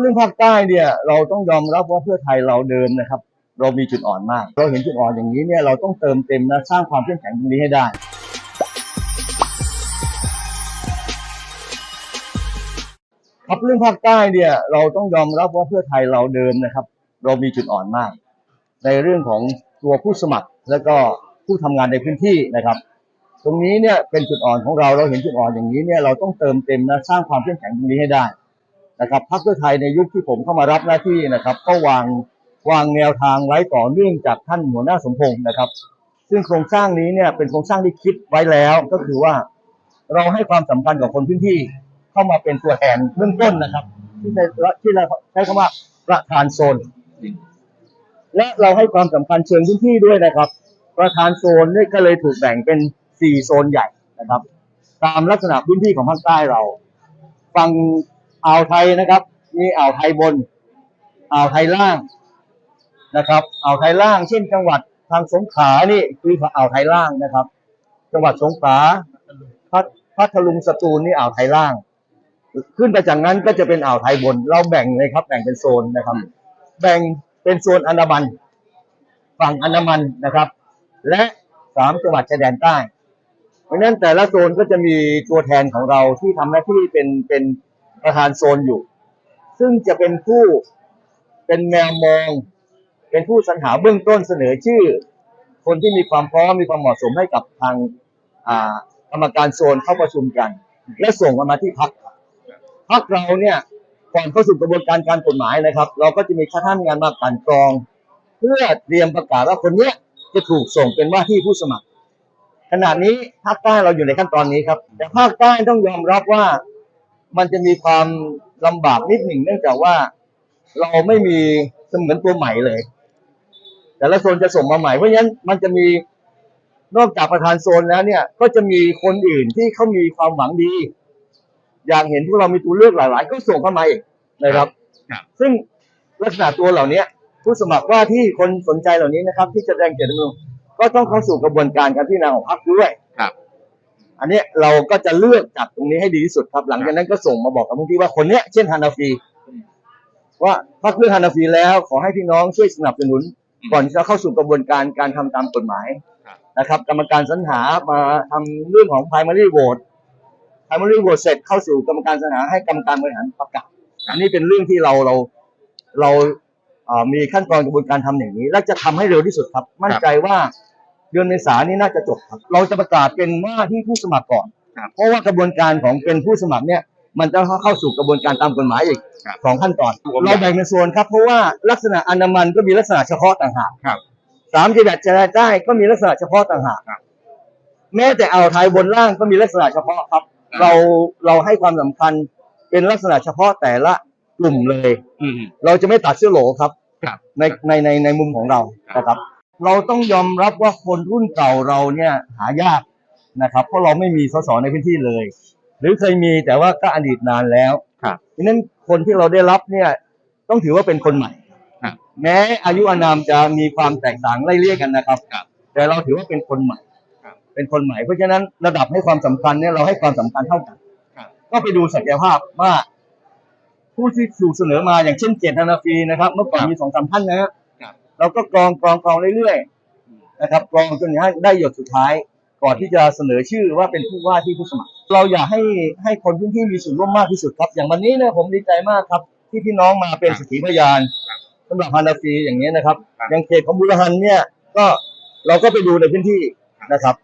เรื่องภาคใต้เนี่ยเราต้องยอมรับว่าเพื่อไทยเราเดิมนะครับ เรามีจุดอ่อนมาก เราเห็นจุดอ่อนอย่างนี้เนี่ยเราต้องเติมเต็มนะสร้างความเข้มแข็งตรงนี้ให้ได้ ครับเรื่องภาคใต้เนี่ยเราต้องยอมรับว่าเพื่อไทยเราเดิมนะครับ เรามีจุดอ่อนมาก ในเรื่องของตัวผู้สมัครแล้วก็ผู้ทำงานในพื้นที่นะครับ ตรงนี้เนี่ยเป็นจุดอ่อนของเราเราเห็นจุดอ่อนอย่างนี้เนี่ยเราต้องเติมเต็มนะสร้างความเข้มแข็งตรงนี้ให้ได้ นะครับพรรคเพื่อไทยในยุคที่ผมเข้ามารับหน้าที่นะครับ ก็วางวางแนวทางไว้ต่อเนื่องจากท่านหัวหน้าสมพงศ์นะครับ ซึ่งโครงสร้างนี้เนี่ยเป็นโครงสร้างที่คิดไว้แล้วก็คือว่าเราให้ความสำคัญกับคนพื้นที่เข้ามาเป็นตัวแทนเบื้องต้นนะครับ ที่ในที่เราใช้คำว่าประธานโซน และเราให้ความสำคัญเชิงพื้นที่ด้วยนะครับ ประธานโซนนี่ก็เลยถูกแบ่งเป็นสี่โซนใหญ่นะครับ ตามลักษณะพื้นที่ของภาคใต้เราฝั่ง อ่าวไทยนะครับ มีอ่าวไทยบน อ่าวไทยล่างนะครับอ่าวไทยล่างเช่นจังหวัดทางสงขลานี่คืออ่าวไทยล่างนะครับ จังหวัดสงขลาพัทพัทลุงสตูลนี่อ่าวไทยล่าง ขึ้นไปจากนั้นก็จะเป็นอ่าวไทยบน เราแบ่งเลยครับ แบ่งเป็นโซนนะครับ แบ่งเป็นโซนอันดามัน ฝั่งอันดามันนะครับ และสามจังหวัดชายแดนใต้ เพราะนั้นแต่ละโซนก็จะมีตัวแทนของเราที่ทำหน้าที่เป็นเป็น ประธานโซนอยู่ ซึ่งจะเป็นผู้เป็นแนวมอง เป็นผู้สรรหาเบื้องต้นเสนอชื่อ คนที่มีความพร้อมมีความเหมาะสมให้กับทางอ่ากรรมการโซนเข้าประชุมกัน และส่งมามาที่พักพักเราเนี่ยก่อนเข้าสู่กระบวนการการกฎหมายนะครับ เราก็จะมีคณะทำงานมากลั่นกรอง เพื่อเตรียมประกาศว่าคนเนี้ยจะถูกส่งเป็นว่าที่ผู้สมัคร ขณะนี้ภาคใต้เราอยู่ในขั้นตอนนี้ครับ แต่ภาคใต้ต้องยอมรับว่า มันจะมีความลำบากนิดหนึ่งเนื่องจากว่าเราไม่มีเสมือนตัวใหม่เลย แต่ละโซนจะส่งมาใหม่เพราะฉะนั้นมันจะมีนอกจากประธานโซนแล้วเนี่ย ก็จะมีคนอื่นที่เขามีความหวังดี อยากเห็นพวกเรามีตัวเลือกหลาย ๆ ก็ส่งเข้ามาอีกนะครับ ครับ ซึ่งลักษณะตัวเหล่านี้ผู้สมัครว่าที่คนสนใจเหล่านี้นะครับ ที่จะแสดงเจตจำนงก็ต้องเข้าสู่กระบวนการการพิจารณาของพรรคด้วยครับ อันนี้เราก็จะเลือกจากตรงนี้ให้ดีที่สุดครับ หลังจากนั้นก็ส่งมาบอกกับพื้นที่ว่าคนเนี้ยเช่นฮานาฟีว่าพรรคเลือกฮานาฟีแล้วขอให้พี่น้องช่วยสนับสนุน ก่อนที่จะเข้าสู่กระบวนการการทำตามกฎหมายนะครับ กรรมการสรรหามาทำเรื่องของ primary vote primary vote เสร็จเข้าสู่กรรมการสรรหาให้กรรมการบริหารประกาศอันนี้เป็นเรื่องที่เราเราเราเอ่อมีขั้นตอนกระบวนการทำอย่างนี้ และจะทำให้เร็วที่สุดครับ มั่นใจว่า เดือนเมษายนนี้น่าจะจบครับ เราจะประกาศเป็นว่าที่ผู้สมัครก่อนครับเพราะว่ากระบวนการของเป็นผู้สมัครเนี่ยมันจะเข้าสู่กระบวนการตามกฎหมายอีกครับสองขั้นตอนผมเราแบ่งเป็นโซนครับเพราะว่าลักษณะอันดามันก็มีลักษณะเฉพาะต่างหากครับสามจังหวัดชายแดนใต้ก็มีลักษณะเฉพาะต่างหากครับแม้แต่อ่าวไทยบนล่างก็มีลักษณะเฉพาะครับครับเราเราให้ความสำคัญเป็นลักษณะเฉพาะแต่ละกลุ่มเลยอืมเราจะไม่ตัดเสื้อโหลครับครับในในในในมุมของเราครับนะครับ เราต้องยอมรับว่าคนรุ่นเก่าเราเนี่ยหายากนะครับ เพราะเราไม่มีสสในพื้นที่เลย หรือเคยมีแต่ว่าก็อดีตนานแล้วครับเพราะฉะนั้นคนที่เราได้รับเนี่ยต้องถือว่าเป็นคนใหม่ครับแม้อายุอานามจะมีความแตกต่างไล่เลี่ยกันนะครับครับแต่เราถือว่าเป็นคนใหม่ครับเป็นคนใหม่ เพราะฉะนั้นระดับให้ความสำคัญเนี่ยเราให้ความสำคัญเท่ากันครับก็ไปดูศักยภาพว่าผู้ที่ถูกเสนอมาอย่างเช่นเจตนาฟรีนะครับ เมื่อก่อนครับมีสองสามท่านนะฮะครับ เราก็กรองกรองกรองเรื่อยๆนะครับกรองจนกระทั่งได้หยดสุดท้าย ก่อนที่จะเสนอชื่อว่าเป็นผู้ว่าที่ผู้สมัคร เราอยากให้ให้คนพื้นที่มีส่วนร่วมมากที่สุดครับ อย่างวันนี้เนี่ยผมดีใจมากครับ ที่พี่น้องมาเป็นครับสักขีพยานครับสำหรับฮานาฟีอย่างนี้ยนะครับครับอย่างเขตของบุรหันเนี่ยก็เราก็ไปดูในพื้นที่นะครับ